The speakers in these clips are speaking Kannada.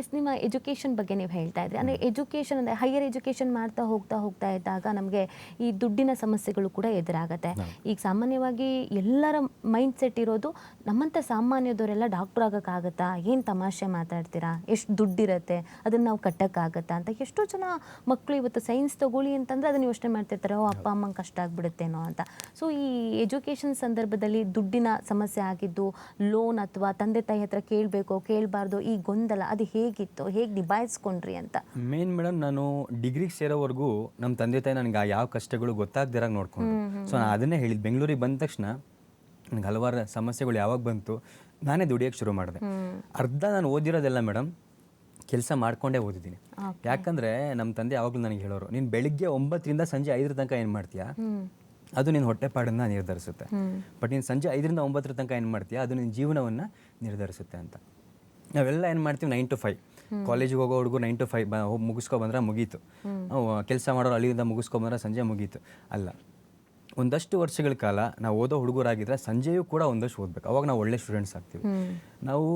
ಎಸ್ ನಿಮ್ಮ ಎಜುಕೇಷನ್ ಬಗ್ಗೆ ನೀವು ಹೇಳ್ತಾ ಇದ್ರಿ. ಅಂದರೆ ಎಜುಕೇಷನ್ ಅಂದರೆ ಹೈಯರ್ ಎಜುಕೇಷನ್ ಮಾಡ್ತಾ ಹೋಗ್ತಾ ಹೋಗ್ತಾ ಇದ್ದಾಗ ನಮಗೆ ಈ ದುಡ್ಡಿನ ಸಮಸ್ಯೆಗಳು ಕೂಡ ಎದುರಾಗತ್ತೆ. ಈಗ ಸಾಮಾನ್ಯವಾಗಿ ಎಲ್ಲರ ಮೈಂಡ್ ಸೆಟ್ ಇರೋದು ನಮ್ಮಂಥ ಸಾಮಾನ್ಯದವರೆಲ್ಲ ಡಾಕ್ಟರ್ ಆಗೋಕ್ಕಾಗತ್ತಾ? ಏನು ತಮಾಷೆ ಮಾತಾಡ್ತೀರಾ? ಎಷ್ಟು ದುಡ್ಡಿರುತ್ತೆ? ಅದನ್ನು ನಾವು ಕಟ್ಟೋಕ್ಕಾಗತ್ತಾ? ಅಂತ ಎಷ್ಟೋ ಜನ ಮಕ್ಕಳು ಇವತ್ತು ಸೈನ್ಸ್ ತಗೊಳ್ಳಿ ಅಂತಂದರೆ ಅದನ್ನು ಯೋಚನೆ ಮಾಡ್ತಿರ್ತಾರೆ ಓ ಅಪ್ಪ ಅಮ್ಮಂಗೆ ಕಷ್ಟ ಆಗ್ಬಿಡುತ್ತೇನೋ ಅಂತ. ಸೊ ಈ ಎಜುಕೇಷನ್ ಸಂದರ್ಭದಲ್ಲಿ ದುಡ್ಡಿನ ಸಮಸ್ಯೆ ಆಗಿದ್ದು ಲೋನ್ ಅಥವಾ ತಂದೆ ತಾಯಿ ಹತ್ರ ಕೇಳಬೇಕು ಕೇಳಬಾರ್ದು ಈ ಗೊಂದಲ ಅದು ಹೇಗಿತ್ತು ಹೇಗೆ ನಿಭಾಯಿಸ್ಕೊಂಡ್ರಿ ಅಂತ? ಮೇನ್ ಮೇಡಮ್ ನಾನು ಡಿಗ್ರಿಗೆ ಸೇರೋವರೆಗೂ ನಮ್ಮ ತಂದೆ ತಾಯಿ ನನಗೆ ಯಾವ ಕಷ್ಟಗಳು ಗೊತ್ತಾಗ್ದಿರಾಗ ನೋಡ್ಕೊಂಡು ಸೊ ನಾನು ಅದನ್ನೇ ಹೇಳಿದ್ದು ಬೆಂಗಳೂರಿಗೆ ಬಂದ ತಕ್ಷಣ ನನಗೆ ಹಲವಾರು ಸಮಸ್ಯೆಗಳು ಯಾವಾಗ ಬಂತು ನಾನೇ ದುಡಿಯೋಕ್ಕೆ ಶುರು ಮಾಡಿದೆ. ಅರ್ಧ ನಾನು ಓದಿರೋದೆಲ್ಲ ಮೇಡಮ್ ಕೆಲಸ ಮಾಡ್ಕೊಂಡೇ ಓದಿದ್ದೀನಿ. ಯಾಕಂದರೆ ನಮ್ಮ ತಂದೆ ಯಾವಾಗಲೂ ನನಗೆ ಹೇಳೋರು ನೀನು ಬೆಳಿಗ್ಗೆ ಒಂಬತ್ತರಿಂದ ಸಂಜೆ ಐದರ ತನಕ ಏನು ಮಾಡ್ತೀಯಾ? ಅದು ನಿನ್ನ ಹೊಟ್ಟೆಪಾಡನ್ನು ನಿರ್ಧರಿಸುತ್ತೆ. ಬಟ್ ನೀನು ಸಂಜೆ ಐದರಿಂದ ಒಂಬತ್ತರ ತನಕ ಏನು ಮಾಡ್ತೀಯಾ? ಅದು ನಿನ್ನ ಜೀವನವನ್ನು ನಿರ್ಧರಿಸುತ್ತೆ ಅಂತ. ನಾವೆಲ್ಲ ಏನು ಮಾಡ್ತೀವಿ ನೈನ್ ಟು ಫೈವ್ ಕಾಲೇಜಿಗೆ ಹೋಗೋ ಹುಡುಗರು ನೈನ್ ಟು ಫೈವ್ ಬ ಹೋಗಿ ಮುಗಿಸ್ಕೊ ಬಂದ್ರೆ ಮುಗೀತು. ಕೆಲಸ ಮಾಡೋರು ಅಲ್ಲಿಂದ ಮುಗಿಸ್ಕೊ ಬಂದ್ರೆ ಸಂಜೆ ಮುಗೀತು. ಅಲ್ಲ ಒಂದಷ್ಟು ವರ್ಷಗಳ ಕಾಲ ನಾವು ಓದೋ ಹುಡುಗರಾಗಿದ್ರೆ ಸಂಜೆಯೂ ಕೂಡ ಒಂದಷ್ಟು ಓದ್ಬೇಕು. ಅವಾಗ ನಾವು ಒಳ್ಳೆ ಸ್ಟೂಡೆಂಟ್ಸ್ ಆಗ್ತೀವಿ. ನಾವು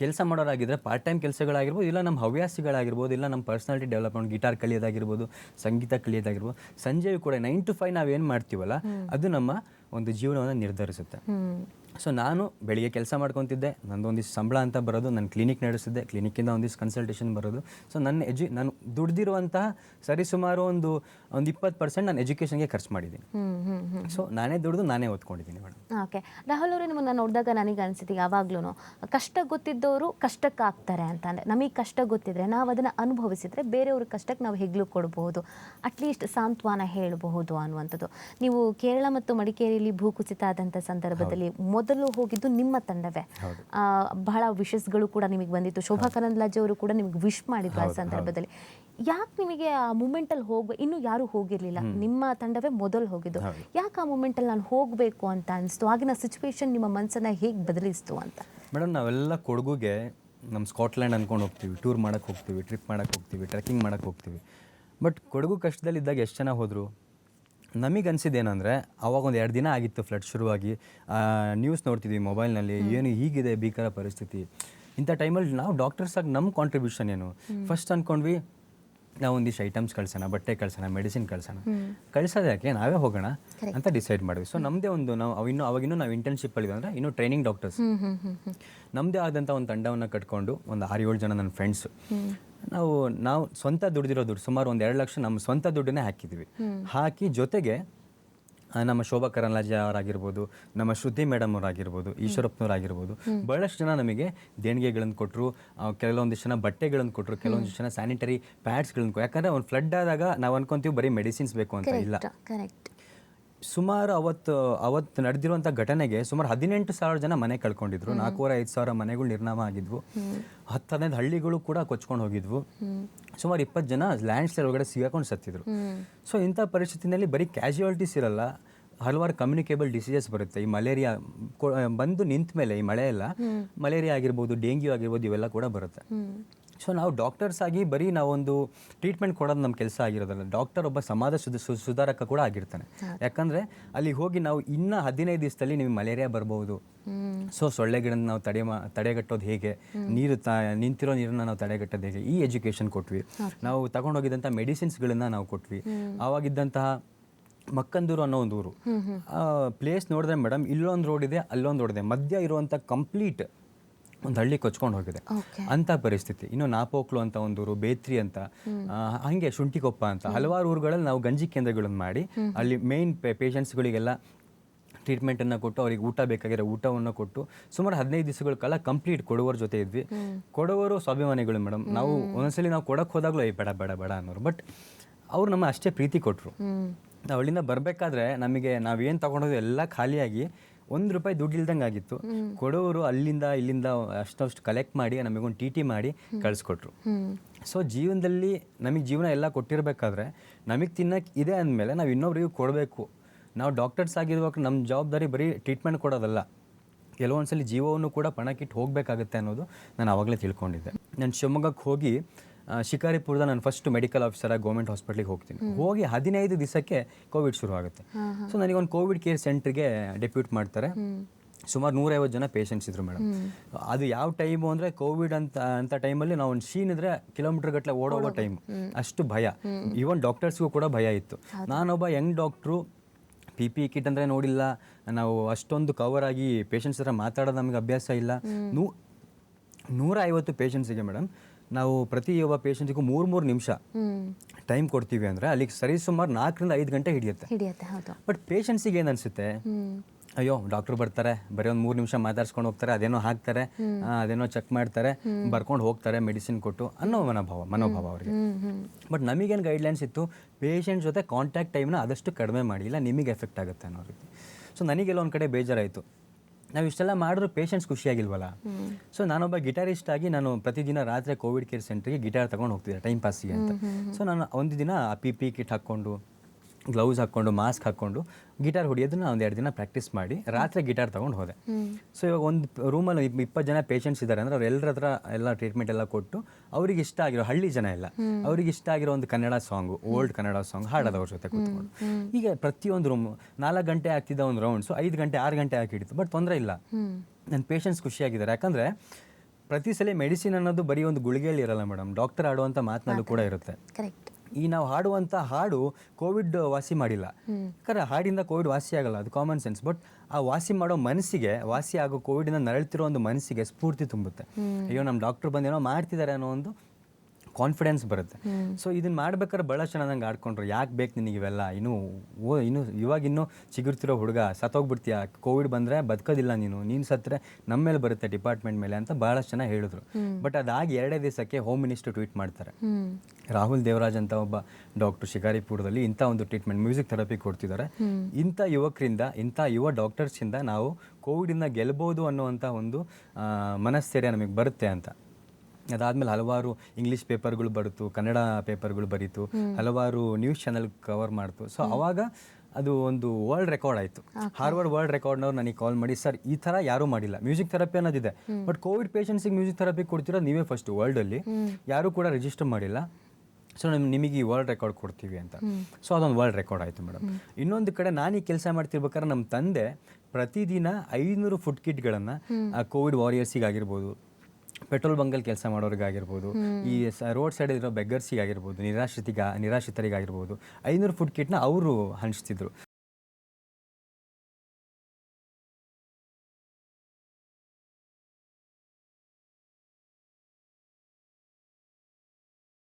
ಕೆಲಸ ಮಾಡೋರಾಗಿದ್ರೆ ಪಾರ್ಟ್ ಟೈಮ್ ಕೆಲಸಗಳಾಗಿರ್ಬೋದು ಇಲ್ಲ ನಮ್ಮ ಹವ್ಯಾಸಿಗಳಾಗಿರ್ಬೋದು ಇಲ್ಲ ನಮ್ಮ ಪರ್ಸ್ನಾಲಿಟಿ ಡೆವಲಪ್ಮೆಂಟ್ ಗಿಟಾರ್ ಕಲಿಯೋದಾಗಿರ್ಬೋದು ಸಂಗೀತ ಕಲಿಯೋದಾಗಿರ್ಬೋದು ಸಂಜೆಯೂ ಕೂಡ ನೈನ್ ಟು ಫೈವ್ ನಾವೇನು ಮಾಡ್ತೀವಲ್ಲ ಅದು ನಮ್ಮ ಒಂದು ಜೀವನವನ್ನು ನಿರ್ಧರಿಸುತ್ತೆ. ಸೊ ನಾನು ಬೆಳಿಗ್ಗೆ ಕೆಲಸ ಮಾಡ್ಕೊತಿದ್ದೆ ನಂದು ಒಂದಿಷ್ಟು ಸಂಬಳ ಅಂತ ಬರೋದು ನಾನು ಕ್ಲಿನಿಕ್ ನಡೆಸಿದ್ದೆ ಕ್ಲಿನಿಕ್ಕಿಂದ ಒಂದಿಷ್ಟು ಕನ್ಸಲ್ಟೇಷನ್ ಬರೋದು. ಸೊ ನನ್ನ ಎಜು ನಾನು ದುಡ್ದಿರುವಂತಹ ಸರಿಸುಮಾರು ಒಂದು ಒಂದು ಇಪ್ಪತ್ತು ಪರ್ಸೆಂಟ್ ನಾನು ಎಜುಕೇಷನ್ಗೆ ಖರ್ಚು ಮಾಡಿದ್ದೀನಿ. ಸೊ ನಾನೇ ದುಡ್ದು ನಾನೇ ಓದ್ಕೊಂಡಿದ್ದೀನಿ ಮೇಡಮ್ ಓಕೆ. ರಾಹುಲ್ ಅವರು ನಿಮ್ಮನ್ನು ನೋಡಿದಾಗ ನನಗೆ ಅನಿಸಿದ್ದು ಯಾವಾಗ್ಲೂ ಕಷ್ಟ ಗೊತ್ತಿದ್ದವರು ಕಷ್ಟಕ್ಕೆ ಆಗ್ತಾರೆ ಅಂತ ಅಂದರೆ ನಮಗೆ ಕಷ್ಟ ಗೊತ್ತಿದ್ರೆ ನಾವು ಅದನ್ನು ಅನುಭವಿಸಿದರೆ ಬೇರೆಯವ್ರ ಕಷ್ಟಕ್ಕೆ ನಾವು ಹೆಗ್ಲು ಕೊಡಬಹುದು ಅಟ್ಲೀಸ್ಟ್ ಸಾಂತ್ವನ ಹೇಳಬಹುದು ಅನ್ನುವಂಥದ್ದು. ನೀವು ಕೇರಳ ಮತ್ತು ಭೂಕುಸಿತ ಆದಂಥ ಸಂದರ್ಭದಲ್ಲಿ ಮೊದಲು ಹೋಗಿದ್ದು ನಿಮ್ಮ ತಂಡವೇ. ಬಹಳ ವಿಶಸ್ಗಳು ಕೂಡ ನಿಮಗೆ ಬಂದಿತ್ತು. ಶೋಭಾ ಕರಂದ್ಲಾಜೆ ಅವರು ಕೂಡ ನಿಮಗೆ ವಿಶ್ ಮಾಡಿದ್ರು ಆ ಸಂದರ್ಭದಲ್ಲಿ. ಯಾಕೆ ನಿಮಗೆ ಆ ಮೂಮೆಂಟಲ್ಲಿ ಹೋಗ ಇನ್ನೂ ಯಾರೂ ಹೋಗಿರಲಿಲ್ಲ. ನಿಮ್ಮ ತಂಡವೇ ಮೊದಲು ಹೋಗಿದ್ದು. ಯಾಕೆ ಆ ಮೂಮೆಂಟಲ್ಲಿ ನಾನು ಹೋಗಬೇಕು ಅಂತ ಅನಿಸ್ತು? ಆಗಿನ ಸಿಚುವೇಶನ್ ನಿಮ್ಮ ಮನಸ್ಸನ್ನ ಹೇಗೆ ಬದಲಿಸ್ತು ಅಂತ? ಮೇಡಮ್ ನಾವೆಲ್ಲ ಕೊಡಗುಗೆ ನಮ್ಮ ಸ್ಕಾಟ್ಲ್ಯಾಂಡ್ ಅನ್ಕೊಂಡು ಹೋಗ್ತೀವಿ. ಟೂರ್ ಮಾಡೋಕ್ಕೆ ಹೋಗ್ತೀವಿ ಟ್ರಿಪ್ ಮಾಡಕ್ಕೆ ಹೋಗ್ತೀವಿ ಟ್ರೆಕ್ಕಿಂಗ್ ಮಾಡಕ್ಕೆ ಹೋಗ್ತೀವಿ. ಬಟ್ ಕೊಡಗು ಕಷ್ಟದಲ್ಲಿ ಇದ್ದಾಗ ಎಷ್ಟು ಜನ ಹೋದರು? ನಮಗೆ ಅನಿಸಿದ್ದೇನೆಂದರೆ ಅವಾಗ ಒಂದು ಎರಡು ದಿನ ಆಗಿತ್ತು ಫ್ಲಡ್ ಶುರುವಾಗಿ. ನ್ಯೂಸ್ ನೋಡ್ತಿದ್ವಿ ಮೊಬೈಲ್ನಲ್ಲಿ ಏನು ಹೀಗಿದೆ ಭೀಕರ ಪರಿಸ್ಥಿತಿ. ಇಂಥ ಟೈಮಲ್ಲಿ ನಾವು ಡಾಕ್ಟರ್ಸ್ ಆಗಿ ನಮ್ಮ ಕಾಂಟ್ರಿಬ್ಯೂಷನ್ ಏನು? ಫಸ್ಟ್ ಅಂದ್ಕೊಂಡ್ವಿ ನಾವು ಒಂದಿಷ್ಟು ಐಟಮ್ಸ್ ಕಳ್ಸೋಣ ಬಟ್ಟೆ ಕಳ್ಸೋಣ ಮೆಡಿಸಿನ್ ಕಳ್ಸೋಣ. ಕಳ್ಸೋದು ಯಾಕೆ? ನಾವೇ ಹೋಗೋಣ ಅಂತ ಡಿಸೈಡ್ ಮಾಡಿದ್ವಿ. ಸೊ ನಮ್ಮದೇ ಒಂದು ನಾವು ಅವಿನ್ನು ಇನ್ನೂ ಅವಾಗಿನ್ನೂ ನಾವು ಇಂಟರ್ನ್ಶಿಪ್ ಅಲ್ಲಿ ಅಂದ್ರೆ ಇನ್ನೂ ಟ್ರೈನಿಂಗ್ ಡಾಕ್ಟರ್ಸ್ ನಮ್ಮದೇ ಆದಂಥ ಒಂದು ತಂಡವನ್ನು ಕಟ್ಕೊಂಡು ಒಂದು ಆರು ಏಳು ಜನ ನನ್ನ ಫ್ರೆಂಡ್ಸು ನಾವು ನಾವು ಸ್ವಂತ ದುಡ್ಡಿರೋ ದುಡ್ಡು ಸುಮಾರು ಒಂದು ಎರಡು ಲಕ್ಷ ನಮ್ಮ ಸ್ವಂತ ದುಡ್ಡನ್ನೇ ಹಾಕಿದ್ವಿ. ಹಾಕಿ ಜೊತೆಗೆ ನಮ್ಮ ಶೋಭಾ ಕರಂದ್ಲಾಜೆ ಅವರಾಗಿರ್ಬೋದು ನಮ್ಮ ಶ್ರುತಿ ಮೇಡಮ್ ಅವರಾಗಿರ್ಬೋದು ಈಶ್ವರಪ್ಪನವರಾಗಿರ್ಬೋದು ಬಹಳಷ್ಟು ಜನ ನಮಗೆ ದೇಣಿಗೆಗಳನ್ನು ಕೊಟ್ಟರು ಕೆಲವೊಂದಿಷ್ಟು ಜನ ಬಟ್ಟೆಗಳನ್ನು ಕೊಟ್ಟರು ಕೆಲವೊಂದಿಷ್ಟು ಜನ ಸ್ಯಾನಿಟರಿ ಪ್ಯಾಡ್ಸ್ಗಳನ್ನು ಯಾಕಂದರೆ ಒಂದು ಫ್ಲಡ್ ಆದಾಗ ನಾವು ಅನ್ಕೊಂತೀವಿ ಬರೀ ಮೆಡಿಸಿನ್ಸ್ ಬೇಕು ಅಂತ ಇಲ್ಲ. ಕರೆಕ್ಟ್ ಸುಮಾರು ಅವತ್ತು ಅವತ್ತು ನಡೆದಿರುವಂಥ ಘಟನೆಗೆ ಸುಮಾರು ಹದಿನೆಂಟು ಸಾವಿರ ಜನ ಮನೆ ಕಳ್ಕೊಂಡಿದ್ರು. ನಾಲ್ಕೂವರೆ ಐದು ಸಾವಿರ ಮನೆಗಳು ನಿರ್ನಾಮ ಆಗಿದ್ವು. ಹತ್ತು ಹದಿನೈದು ಹಳ್ಳಿಗಳು ಕೂಡ ಕೊಚ್ಕೊಂಡು ಹೋಗಿದ್ವು. ಸುಮಾರು ಇಪ್ಪತ್ತು ಜನ ಲ್ಯಾಂಡ್ ಸ್ಲೈಡ್ ಒಳಗಡೆ ಸಿಗಾಕೊಂಡು ಸತ್ತಿದ್ರು. ಸೊ ಇಂಥ ಪರಿಸ್ಥಿತಿನಲ್ಲಿ ಬರೀ ಕ್ಯಾಶುಯಾಲಿಟೀಸ್ ಇರಲ್ಲ ಹಲವಾರು ಕಮ್ಯುನಿಕೇಬಲ್ ಡಿಸೀಸಸ್ ಬರುತ್ತೆ. ಈ ಮಲೇರಿಯಾ ಬಂದು ನಿಂತ ಮೇಲೆ ಈ ಮಳೆ ಎಲ್ಲ ಮಲೇರಿಯಾ ಆಗಿರ್ಬೋದು ಡೆಂಗ್ಯೂ ಆಗಿರ್ಬೋದು ಇವೆಲ್ಲ ಕೂಡ ಬರುತ್ತೆ. ಸೊ ನಾವು ಡಾಕ್ಟರ್ಸ್ ಆಗಿ ಬರೀ ನಾವೊಂದು ಟ್ರೀಟ್ಮೆಂಟ್ ಕೊಡೋದು ನಮ್ಮ ಕೆಲಸ ಆಗಿರೋದಲ್ಲ. ಡಾಕ್ಟರ್ ಒಬ್ಬ ಸಮಾಜ ಸುಧ ಸು- ಸುಧಾರಕ ಕೂಡ ಆಗಿರ್ತಾನೆ. ಯಾಕಂದರೆ ಅಲ್ಲಿ ಹೋಗಿ ನಾವು ಇನ್ನೂ ಹದಿನೈದು ದಿವಸದಲ್ಲಿ ನಿಮಗೆ ಮಲೇರಿಯಾ ಬರ್ಬೋದು. ಸೊ ಗಿಡನ ನಾವು ತಡೆ ಮಾ ತಡೆಗಟ್ಟೋದು ಹೇಗೆ? ನೀರು ತ ನಿಂತಿರೋ ನೀರನ್ನ ನಾವು ತಡೆಗಟ್ಟೋದು ಹೇಗೆ? ಈ ಎಜುಕೇಷನ್ ಕೊಟ್ವಿ. ನಾವು ತಗೊಂಡೋಗಿದ್ದಂಥ ಮೆಡಿಸಿನ್ಸ್ಗಳನ್ನ ನಾವು ಕೊಟ್ವಿ. ಆವಾಗಿದ್ದಂತಹ ಮಕ್ಕಂದೂರು ಅನ್ನೋ ಒಂದು ಊರು. ಪ್ಲೇಸ್ ನೋಡಿದ್ರೆ ಮೇಡಮ್ ಇಲ್ಲೊಂದು ರೋಡ್ ಇದೆ ಅಲ್ಲೊಂದು ರೋಡ್ ಇದೆ. ಮಧ್ಯ ಇರುವಂಥ ಕಂಪ್ಲೀಟ್ ಒಂದು ಹಳ್ಳಿ ಕೊಚ್ಕೊಂಡು ಹೋಗಿದೆ. ಅಂತ ಪರಿಸ್ಥಿತಿ. ಇನ್ನು ನಾಪೋಕ್ಲು ಅಂತ ಒಂದು ಊರು ಬೇತ್ರಿ ಅಂತ. ಹಂಗೆ ಶುಂಠಿಕೊಪ್ಪ ಅಂತ. ಹಲವಾರು ಊರುಗಳಲ್ಲಿ ನಾವು ಗಂಜಿ ಕೇಂದ್ರಗಳನ್ನು ಮಾಡಿ ಅಲ್ಲಿ ಮೇನ್ ಪೇಷಂಟ್ಸ್ಗಳಿಗೆಲ್ಲ ಟ್ರೀಟ್ಮೆಂಟನ್ನು ಕೊಟ್ಟು ಅವ್ರಿಗೆ ಊಟ ಬೇಕಾಗಿರೋ ಊಟವನ್ನು ಕೊಟ್ಟು ಸುಮಾರು ಹದಿನೈದು ದಿವಸಗಳ ಕಾಲ ಕಂಪ್ಲೀಟ್ ಕೊಡುವರ ಜೊತೆ ಇದ್ವಿ. ಕೊಡುವರು ಸ್ವಾಭಿಮಾನಿಗಳು ಮೇಡಮ್ ನಾವು ಒಂದೊಂದ್ಸಲಿ ನಾವು ಕೊಡಕ್ಕೆ ಹೋದಾಗಲೂ ಏ ಬೇಡ ಬೇಡ ಬೇಡ ಅನ್ನೋರು. ಬಟ್ ಅವ್ರು ನಮ್ಮ ಅಷ್ಟೇ ಪ್ರೀತಿ ಕೊಟ್ಟರು ನಾವು ಅಲ್ಲಿಂದ ಬರಬೇಕಾದ್ರೆ ನಮಗೆ ನಾವೇನು ತಗೊಂಡೋದು ಎಲ್ಲ ಖಾಲಿಯಾಗಿ ಒಂದು ರೂಪಾಯಿ ದುಡ್ಡು ಇಲ್ದಂಗೆ ಆಗಿತ್ತು ಕೊಡೋರು ಅಲ್ಲಿಂದ ಇಲ್ಲಿಂದ ಅಷ್ಟು ಕಲೆಕ್ಟ್ ಮಾಡಿ ನಮಗೊಂದು ಟಿ ಟಿ ಮಾಡಿ ಕಳಿಸ್ಕೊಟ್ರು. ಸೊ ಜೀವನದಲ್ಲಿ ನಮಗೆ ಜೀವನ ಎಲ್ಲ ಕೊಟ್ಟಿರಬೇಕಾದ್ರೆ ನಮಗೆ ತಿನ್ನಕ್ಕೆ ಇದೆ ಅಂದಮೇಲೆ ನಾವು ಇನ್ನೊಬ್ರಿಗೂ ಕೊಡಬೇಕು. ನಾವು ಡಾಕ್ಟರ್ಸ್ ಆಗಿರುವಾಗ ನಮ್ಮ ಜವಾಬ್ದಾರಿ ಬರೀ ಟ್ರೀಟ್ಮೆಂಟ್ ಕೊಡೋದಲ್ಲ. ಕೆಲವೊಂದ್ಸಲಿ ಜೀವವನ್ನು ಕೂಡ ಪಣಕ್ಕಿಟ್ಟು ಹೋಗಬೇಕಾಗುತ್ತೆ ಅನ್ನೋದು ನಾನು ಆವಾಗಲೇ ತಿಳ್ಕೊಂಡಿದ್ದೆ. ನಾನು ಶಿವಮೊಗ್ಗಕ್ಕೆ ಹೋಗಿ ಶಿಕಾರಿಪುರದ ನಾನು ಫಸ್ಟ್ ಮೆಡಿಕಲ್ ಆಫೀಸರ್ ಗೌರ್ಮೆಂಟ್ ಹಾಸ್ಪಿಟ್ಲಿಗೆ ಹೋಗ್ತೀನಿ. ಹೋಗಿ ಹದಿನೈದು ದಿವಸಕ್ಕೆ ಕೋವಿಡ್ ಶುರು ಆಗುತ್ತೆ. ಸೊ ನನಗೆ ಒಂದು ಕೋವಿಡ್ ಕೇರ್ ಸೆಂಟ್ರಿಗೆ ಡೆಪ್ಯೂಟ್ ಮಾಡ್ತಾರೆ. ಸುಮಾರು ನೂರೈವತ್ತು ಜನ ಪೇಷಂಟ್ಸ್ ಇದ್ರು ಮೇಡಮ್ ಅದು ಯಾವ ಟೈಮು ಅಂದರೆ ಕೋವಿಡ್ ಅಂತ ಅಂತ ಟೈಮಲ್ಲಿ ನಾವು ಒಂದು ಶೀನ್ ಇದ್ರೆ ಕಿಲೋಮೀಟರ್ ಗಟ್ಟಲೆ ಓಡೋಗೋ ಟೈಮ್ ಅಷ್ಟು ಭಯ. ಈವನ್ ಡಾಕ್ಟರ್ಸ್ಗೂ ಕೂಡ ಭಯ ಇತ್ತು. ನಾನೊಬ್ಬ young doctor P P kit ಅಂದರೆ ನೋಡಿಲ್ಲ. ನಾವು ಅಷ್ಟೊಂದು ಕವರ್ ಆಗಿ ಪೇಷಂಟ್ಸ್ ಹತ್ರ ಮಾತಾಡೋದು ನಮಗೆ ಅಭ್ಯಾಸ ಇಲ್ಲ. ನೂ ನೂರ ಐವತ್ತು ಪೇಷಂಟ್ಸಿಗೆ ಮೇಡಮ್ ನಾವು ಪ್ರತಿ ಒಬ್ಬ ಪೇಷಂಟ್ಗೂ ಮೂರು ಮೂರು ನಿಮಿಷ ಟೈಮ್ ಕೊಡ್ತೀವಿ ಅಂದರೆ ಅಲ್ಲಿಗೆ ಸರಿ ಸುಮಾರು ನಾಲ್ಕರಿಂದ ಐದು ಗಂಟೆ ಹಿಡಿಯುತ್ತೆ. ಹಿಡಿಯತ್ತೆ ಹೌದು. ಬಟ್ ಪೇಷಂಟ್ಸಿಗೆ ಏನು ಅನಿಸುತ್ತೆ? ಅಯ್ಯೋ ಡಾಕ್ಟರ್ ಬರ್ತಾರೆ ಬರೀ ಒಂದು ಮೂರು ನಿಮಿಷ ಮಾತಾಡ್ಸ್ಕೊಂಡು ಹೋಗ್ತಾರೆ ಅದೇನೋ ಹಾಕ್ತಾರೆ ಅದೇನೋ ಚೆಕ್ ಮಾಡ್ತಾರೆ ಬರ್ಕೊಂಡು ಹೋಗ್ತಾರೆ ಮೆಡಿಸಿನ್ ಕೊಟ್ಟು ಅನ್ನೋ ಮನೋಭಾವ ಮನೋಭಾವ ಅವರಿಗೆ. ಬಟ್ ನಮಗೇನು ಗೈಡ್ಲೈನ್ಸ್ ಇತ್ತು? ಪೇಷಂಟ್ ಜೊತೆ ಕಾಂಟ್ಯಾಕ್ಟ್ ಟೈಮ್ನ ಆದಷ್ಟು ಕಡಿಮೆ ಮಾಡಿ ಇಲ್ಲ ನಿಮಗೆ ಎಫೆಕ್ಟ್ ಆಗುತ್ತೆ ಅನ್ನೋ ರೀತಿ. ಸೊ ನನಗೆಲ್ಲ ಒಂದು ಕಡೆ ಬೇಜಾರಾಯಿತು. ನಾವು ಇಷ್ಟೆಲ್ಲ ಮಾಡಿದ್ರು ಪೇಷಂಟ್ಸ್ ಖುಷಿಯಾಗಿಲ್ವಲ್ಲ? ಸೊ ನಾನೊಬ್ಬ ಗಿಟಾರಿಸ್ಟ್ ಆಗಿ ನಾನು ಪ್ರತಿದಿನ ರಾತ್ರಿ ಕೋವಿಡ್ ಕೇರ್ ಸೆಂಟ್ರಿಗೆ ಗಿಟಾರ್ ತಗೊಂಡು ಹೋಗ್ತಿದ್ದೆ ಟೈಮ್ ಪಾಸಿಗೆ ಅಂತ. ಸೊ ನಾನು ಒಂದು ದಿನ ಪಿ ಪಿ ಕಿಟ್ ಹಾಕ್ಕೊಂಡು ಗ್ಲೌಸ್ ಹಾಕ್ಕೊಂಡು ಮಾಸ್ಕ್ ಹಾಕ್ಕೊಂಡು ಗಿಟಾರ್ ಹೊಡಿಯೋದನ್ನ ಒಂದು ಎರಡು ದಿನ ಪ್ರಾಕ್ಟೀಸ್ ಮಾಡಿ ರಾತ್ರಿ ಗಿಟಾರ್ ತೊಗೊಂಡು ಹೋದೆ. ಸೊ ಇವಾಗ ಒಂದು ರೂಮಲ್ಲಿ ಇಪ್ಪತ್ತು ಜನ ಪೇಷಂಟ್ಸ್ ಇದ್ದಾರೆ ಅಂದರೆ ಅವ್ರು ಎಲ್ಲರ ಹತ್ರ ಎಲ್ಲ ಟ್ರೀಟ್ಮೆಂಟ್ ಎಲ್ಲ ಕೊಟ್ಟು ಅವ್ರಿಗೆ ಇಷ್ಟ ಆಗಿರೋ ಹಳ್ಳಿ ಜನ ಎಲ್ಲ ಅವ್ರಿಗೆ ಇಷ್ಟ ಆಗಿರೋ ಒಂದು Kannada song old Kannada song ಹಾಡೋದು ಅವ್ರ ಜೊತೆ ಕೂತ್ಕೊಂಡು. ಈಗ ಪ್ರತಿಯೊಂದು ರೂಮ್ ನಾಲ್ಕು ಗಂಟೆ ಆಗ್ತಿದ್ದ ಒಂದು ರೌಂಡ್ಸು ಐದು ಗಂಟೆ, ಆರು ಗಂಟೆ ಹಾಕಿ ಹಿಡಿತು ಬಟ್ ತೊಂದರೆ ಇಲ್ಲ. ನನ್ನ ಪೇಷಂಟ್ಸ್ ಖುಷಿಯಾಗಿದ್ದಾರೆ. ಯಾಕಂದರೆ ಪ್ರತಿ ಸಲ ಮೆಡಿಸಿನ್ ಅನ್ನೋದು ಬರೀ ಒಂದು ಗುಳಿಗೆಯಲ್ಲಿ ಇರಲ್ಲ ಮೇಡಮ್ ಡಾಕ್ಟರ್ ಆಡುವಂಥ ಮಾತಿನಲ್ಲೂ ಕೂಡ ಇರುತ್ತೆ. ಕರೆಕ್ಟ್ ಈ ನಾವು ಹಾಡುವಂಥ ಹಾಡು ಕೋವಿಡ್ ವಾಸಿ ಮಾಡಿಲ್ಲ. ಯಾಕಂದ್ರೆ ಹಾಡಿಂದ ಕೋವಿಡ್ ವಾಸಿ ಆಗಲ್ಲ ಅದು ಕಾಮನ್ ಸೆನ್ಸ್ ಬಟ್ ಆ ವಾಸಿ ಮಾಡೋ ಮನಸ್ಸಿಗೆ ವಾಸಿ ಆಗೋ ಕೋವಿಡಿಂದ ನರಳ್ತಿರೋ ಒಂದು ಮನಸ್ಸಿಗೆ ಸ್ಫೂರ್ತಿ ತುಂಬುತ್ತೆ. ಅಯ್ಯೋ ನಮ್ಮ ಡಾಕ್ಟರ್ ಬಂದೇನೋ ಮಾಡ್ತಿದ್ದಾರೆ ಅನ್ನೋ ಒಂದು ಕಾನ್ಫಿಡೆನ್ಸ್ ಬರುತ್ತೆ. ಸೊ ಇದನ್ನ ಮಾಡ್ಬೇಕಾದ್ರೆ ಭಾಳ ಚೆನ್ನಾಗಿ ನಂಗೆ ಆಡ್ಕೊಂಡ್ರು. ಯಾಕೆ ಬೇಕು ನಿನಗೆ ಇವೆಲ್ಲ? ಇನ್ನು ಓ ಇನ್ನು ಇವಾಗ ಇನ್ನೂ ಚಿಗುರ್ತಿರೋ ಹುಡುಗ ಸತ್ತೋಗ್ಬಿಡ್ತೀಯ? ಕೋವಿಡ್ ಬಂದರೆ ಬದುಕೋದಿಲ್ಲ ನೀನು. ನೀನು ಸತ್ತರೆ ನಮ್ಮ ಮೇಲೆ ಬರುತ್ತೆ ಡಿಪಾರ್ಟ್ಮೆಂಟ್ ಮೇಲೆ ಅಂತ ಭಾಳಷ್ಟು ಜನ ಹೇಳಿದ್ರು. ಬಟ್ ಅದಾಗಿ ಎರಡೇ ದಿವಸಕ್ಕೆ ಹೋಮ್ ಮಿನಿಸ್ಟರ್ ಟ್ವೀಟ್ ಮಾಡ್ತಾರೆ. ರಾಹುಲ್ ದೇವರಾಜ್ ಅಂತ ಒಬ್ಬ ಡಾಕ್ಟರ್ ಶಿಕಾರಿಪುರದಲ್ಲಿ ಇಂಥ ಒಂದು ಟ್ರೀಟ್ಮೆಂಟ್ ಮ್ಯೂಸಿಕ್ ಥೆರಪಿ ಕೊಡ್ತಿದ್ದಾರೆ. ಇಂಥ ಯುವಕರಿಂದ ಇಂಥ ಯುವ ಡಾಕ್ಟರ್ಸಿಂದ ನಾವು ಕೋವಿಡಿಂದ ಗೆಲ್ಬೋದು ಅನ್ನುವಂಥ ಒಂದು ಮನಸ್ಥೈರ್ಯ ನಮಗೆ ಬರುತ್ತೆ ಅಂತ. ಅದಾದಮೇಲೆ ಹಲವಾರು ಇಂಗ್ಲೀಷ್ ಪೇಪರ್ಗಳು ಬರುತ್ತು ಕನ್ನಡ ಪೇಪರ್ಗಳು ಬರೀತು ಹಲವಾರು ನ್ಯೂಸ್ ಚಾನೆಲ್ ಕವರ್ ಮಾಡ್ತು. ಸೊ ಅವಾಗ ಅದು ಒಂದು ವರ್ಲ್ಡ್ ರೆಕಾರ್ಡ್ ಆಯಿತು. ಹಾರ್ವರ್ಡ್ ವರ್ಲ್ಡ್ ರೆಕಾರ್ಡ್ನವ್ರು ನನಗೆ ಕಾಲ್ ಮಾಡಿ ಸರ್ ಈ ಥರ ಯಾರೂ ಮಾಡಿಲ್ಲ. ಮ್ಯೂಸಿಕ್ ಥೆರಪಿ ಅನ್ನೋದಿದೆ. ಬಟ್ ಕೋವಿಡ್ ಪೇಷಂಟ್ಸಿಗೆ ಮ್ಯೂಸಿಕ್ ಥೆರಪಿ ಕೊಡ್ತೀರಾ? ನೀವೇ ಫಸ್ಟ್ ವರ್ಲ್ಡಲ್ಲಿ ಯಾರೂ ಕೂಡ ರಿಜಿಸ್ಟರ್ ಮಾಡಿಲ್ಲ. ಸೊ ನಮ್ಮ ನಿಮಗೆ ಈ ವರ್ಲ್ಡ್ ರೆಕಾರ್ಡ್ ಕೊಡ್ತೀವಿ ಅಂತ. ಸೊ ಅದೊಂದು ವರ್ಲ್ಡ್ ರೆಕಾರ್ಡ್ ಆಯಿತು ಮೇಡಮ್ ಇನ್ನೊಂದು ಕಡೆ ನಾನು ಈ ಕೆಲಸ ಮಾಡ್ತಿರ್ಬೇಕಾದ್ರೆ ನಮ್ಮ ತಂದೆ ಪ್ರತಿದಿನ ಐನೂರು ಫುಡ್ ಕಿಟ್ಗಳನ್ನು ಕೋವಿಡ್ ವಾರಿಯರ್ಸಿಗಾಗಿರ್ಬೋದು ಪೆಟ್ರೋಲ್ ಬಂಕಲ್ಲಿ ಕೆಲಸ ಮಾಡೋರಿಗಾಗಿರ್ಬೋದು, ಈ ರೋಡ್ ಸೈಡ್ ಇರೋ ಬೆಗ್ಗರ್ಸಿಗಾಗಿರ್ಬೋದು ನಿರಾಶ್ರಿತಿಗ, ನಿರಾಶ್ರಿತರಿಗಾಗಿರ್ಬೋದು, ಐನೂರು ಫುಡ್ ಕಿಟ್ನ ಅವರು ಹಂಚ್ತಿದ್ರು.